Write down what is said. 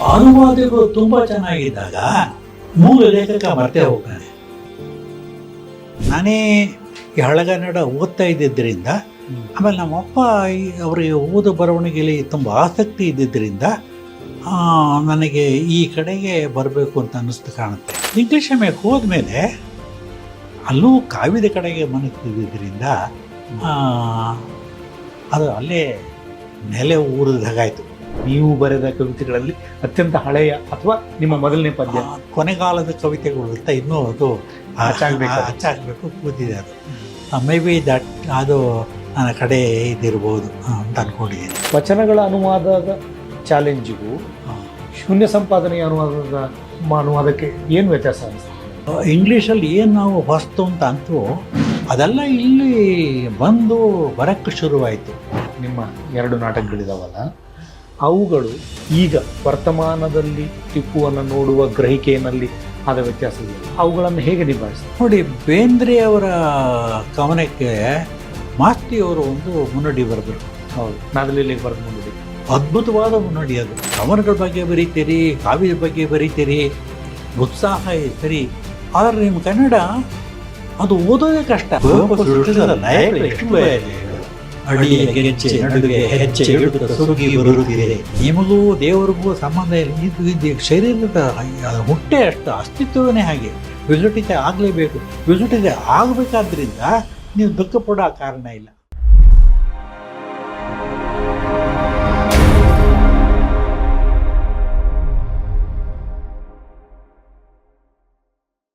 ಅನುವಾದಗಳು ತುಂಬಾ ಚೆನ್ನಾಗಿದ್ದಾಗ ಮೂಲ ಲೇಖಕ ಮರ್ತೇ ಹೋಗ್ತಾನೆ ನಾನೇ ಈ ಹಳಗನ್ನಡ ಓದ್ತಾ ಇದ್ದಿದ್ದರಿಂದ, ಆಮೇಲೆ ನಮ್ಮಪ್ಪ ಅವರಿಗೆ ಓದು ಬರವಣಿಗೆಯಲ್ಲಿ ತುಂಬ ಆಸಕ್ತಿ ಇದ್ದಿದ್ದರಿಂದ ನನಗೆ ಈ ಕಡೆಗೆ ಬರಬೇಕು ಅಂತ ಅನ್ನಿಸ್ತು ಕಾಣುತ್ತೆ. ಇಂಗ್ಲೀಷ್ ಎಂ ಎಗೆ ಹೋದ್ಮೇಲೆ ಅಲ್ಲೂ ಕಾವ್ಯದ ಕಡೆಗೆ ಮನಸ್ಸಿದ್ದರಿಂದ ಅದು ಅಲ್ಲೇ ನೆಲೆ ಊರಿದಾಗಾಯ್ತು ನೀವು ಬರೆದ ಕವಿತೆಗಳಲ್ಲಿ ಅತ್ಯಂತ ಹಳೆಯ ಅಥವಾ ನಿಮ್ಮ ಮೊದಲನೇ ಪದ್ಯ. ಕೊನೆಗಾಲದ ಕವಿತೆಗಳು ಅಂತ ಇನ್ನೂ ಅದು ಹಚ್ಚಾಗಬೇಕು ಹಚ್ಚಾಗಬೇಕು ಕೂತಿದೆ ಅದು. ಮೇ ಬಿ ದಟ್ ಅದು ನನ್ನ ಕಡೆ ಇದಿರ್ಬೋದು ಅಂತ ಅನ್ಕೊಂಡಿದ್ದೀನಿ. ವಚನಗಳ ಅನುವಾದದ ಚಾಲೆಂಜಿಗೂ. ಶೂನ್ಯ ಸಂಪಾದನೆಯ ಅನುವಾದದ ಅನುವಾದಕ್ಕೆ ಏನು ವ್ಯತ್ಯಾಸ ಅನಿಸ್ತದೆ ಇಂಗ್ಲೀಷಲ್ಲಿ ಏನು ನಾವು ಹೊಸ್ತು ಅಂತ ಅಂತೂ ಅದೆಲ್ಲ ಇಲ್ಲಿ ಬಂದು ಬರಕ್ಕೆ ಶುರುವಾಯಿತು. ನಿಮ್ಮ ಎರಡು ನಾಟಕಗಳಿದಾವಲ್ಲ ಅವುಗಳು ಈಗ ವರ್ತಮಾನದಲ್ಲಿ ಟಿಪ್ಪುವನ್ನು ನೋಡುವ ಗ್ರಹಿಕೆಯಲ್ಲಿ ಆದ ವ್ಯತ್ಯಾಸಗಳು ಅವುಗಳನ್ನು ಹೇಗೆ ನಿಭಾಯಿಸಿ ನೋಡಿ ಬೇಂದ್ರೆಯವರ ಗಮನಕ್ಕೆ ಮಾಸ್ತಿಯವರು ಒಂದು ಮುನ್ನಡಿ ಬರಬೇಕು ಹೌದು ನಾದಲಿಲ್ಲಿಗೆ ಬರೆದು ಮುನ್ನಡಿ. ಅದ್ಭುತವಾದ ಮುನ್ನಡಿ ಅದು. ಕವನಗಳ ಬಗ್ಗೆ ಬರೀತೀರಿ ಕಾವ್ಯದ ಬಗ್ಗೆ ಬರೀತೀರಿ ಉತ್ಸಾಹ ಇದೆ ಸರಿ. ಆದರೆ ನಿಮ್ಮ ಕನ್ನಡ ಅದು ಓದೋದೇ ಕಷ್ಟ. ಅಡಿಯ ಗೆಜ್ಜೆ ನಡುವೆ ಹೆಜ್ಜೆ ಇಡುತ್ತ ಸುಗ್ಗಿ ಬರುತ್ತಿದೆ. ನಿಮಗೂ ದೇವರಿಗೂ ಸಂಬಂಧ ಇಲ್ಲ. ಇದು ಇದು ಶರೀರದ ಹುಟ್ಟೆ ಅಷ್ಟು ಅಸ್ತಿತ್ವವೇ ಹಾಗೆ. ವಿಘಟಿತ ಆಗಲೇಬೇಕು. ವಿಘಟಿತ ಆಗಬೇಕಾದ್ರಿಂದ ನೀವು ದುಃಖ ಪಡೋ ಕಾರಣ ಇಲ್ಲ.